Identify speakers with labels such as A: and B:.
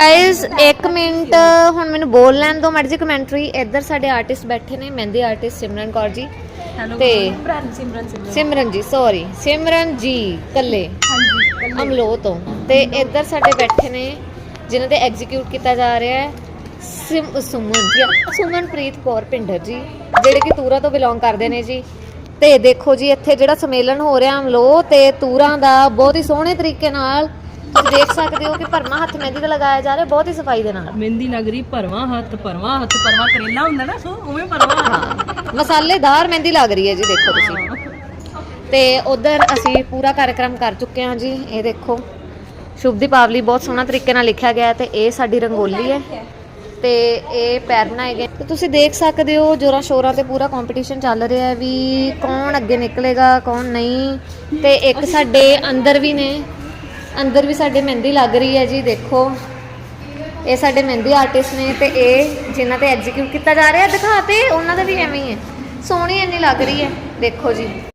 A: Guys 1 minute ਹੁਣ ਮੈਨੂੰ ਬੋਲ ਲੈਣ ਦਿਓ ਮੈਡਮ ਜੀ ਕਮੈਂਟਰੀ ਇੱਧਰ ਸਾਡੇ ਆਰਟਿਸਟ ਬੈਠੇ ਨੇ ਮਹਿੰਦੀ ਆਰਟਿਸਟ ਸਿਮਰਨ ਕੌਰ ਜੀ। ਤੇ
B: ਸਿਮਰਨ
A: ਜੀ ਸੌਰੀ ਸਿਮਰਨ ਜੀ ਕੱਲੇ
B: ਹਾਂਜੀ
A: ਅਮਲੋ ਤੋਂ। ਤੇ ਇੱਧਰ ਸਾਡੇ ਬੈਠੇ ਨੇ ਜਿਨ੍ਹਾਂ ਤੇ ਐਗਜ਼ੀਕਿਊਟ ਕੀਤਾ ਜਾ ਰਿਹਾ ਹੈ ਸਿਮ ਸੁਮਨ ਜੀ। ਸੁਮਨਪ੍ਰੀਤ ਕੌਰ ਪਿੰਡਰ ਜੀ ਜਿਹੜੇ ਕਿ ਤੂਰਾ ਤੋਂ ਬਿਲੋਂਗ ਕਰਦੇ ਨੇ ਜੀ। ਤੇ ਦੇਖੋ ਜੀ ਇੱਥੇ ਜਿਹੜਾ ਸਮੇਲਨ ਹੋ ਰਿਹਾ ਅਮਲੋ ਤੇ ਤੂਰਾਂ ਦਾ ਬਹੁਤ ਹੀ ਸੋਹਣੇ ਤਰੀਕੇ ਨਾਲ ਤੁਸੀਂ ਦੇਖ ਸਕਦੇ ਹੋ ਕਿ ਭਰਮਾ ਹੱਥ ਮਹਿੰਦੀ ਦਾ ਲਗਾਇਆ ਜਾ ਰਿਹਾ ਬਹੁਤ ਹੀ ਸਫ਼ਾਈ ਦੇ ਨਾਲ।
B: ਮਹਿੰਦੀ ਨਗਰੀ ਭਰਵਾ ਹੱਥ ਭਰਵਾ ਹੱਥ ਭਰਵਾ ਕਰੇਲਾ ਹੁੰਦਾ ਨਾ ਸੋ ਉਵੇਂ ਭਰਵਾ ਹੱਥ।
A: ਮਸਾਲੇਦਾਰ ਮਹਿੰਦੀ ਲੱਗ ਰਹੀ ਹੈ ਜੀ ਦੇਖੋ ਤੁਸੀਂ। ਤੇ ਉਧਰ ਅਸੀਂ ਪੂਰਾ ਕਾਰਜਕ੍ਰਮ ਕਰ ਚੁੱਕੇ ਹਾਂ ਜੀ ਇਹ ਦੇਖੋ। ਸ਼ੁਭ ਦੀਪਾਵਲੀ ਬਹੁਤ ਸੋਹਣਾ ਤਰੀਕੇ ਨਾਲ ਲਿਖਿਆ ਗਿਆ ਹੈ ਤੇ ਇਹ ਸਾਡੀ ਰੰਗੋਲੀ ਹੈ। ਤੇ ਇਹ ਪੈਰ ਬਣਾਏ ਗਏ। ਤੇ ਤੁਸੀਂ ਦੇਖ ਸਕਦੇ ਹੋ ਜੋਰਾਂ ਸ਼ੋਰਾਂ ਤੇ ਪੂਰਾ ਕੰਪੀਟੀਸ਼ਨ ਚੱਲ ਰਿਹਾ ਹੈ ਵੀ ਕੌਣ ਅੱਗੇ ਨਿਕਲੇਗਾ ਕੌਣ ਨਹੀਂ। ਤੇ ਇੱਕ ਸਾਡੇ ਅੰਦਰ ਵੀ ਨੇ। ਅੰਦਰ ਵੀ ਸਾਡੇ ਮਹਿੰਦੀ ਲੱਗ ਰਹੀ ਹੈ ਜੀ, ਦੇਖੋ। ਇਹ ਸਾਡੇ ਮਹਿੰਦੀ ਆਰਟਿਸਟ ਨੇ ਤੇ ਇਹ ਜਿਨ੍ਹਾਂ ਤੇ ਐਗਜ਼ੀਕਿਊਟ ਕੀਤਾ ਜਾ ਰਿਹਾ ਦਿਖਾਤੇ ਉਹਨਾਂ ਦਾ ਵੀ ਐਵੇਂ ਹੀ ਹੈ। ਸੋਹਣੀ ਇੰਨੀ ਲੱਗ ਰਹੀ ਹੈ, ਦੇਖੋ ਜੀ।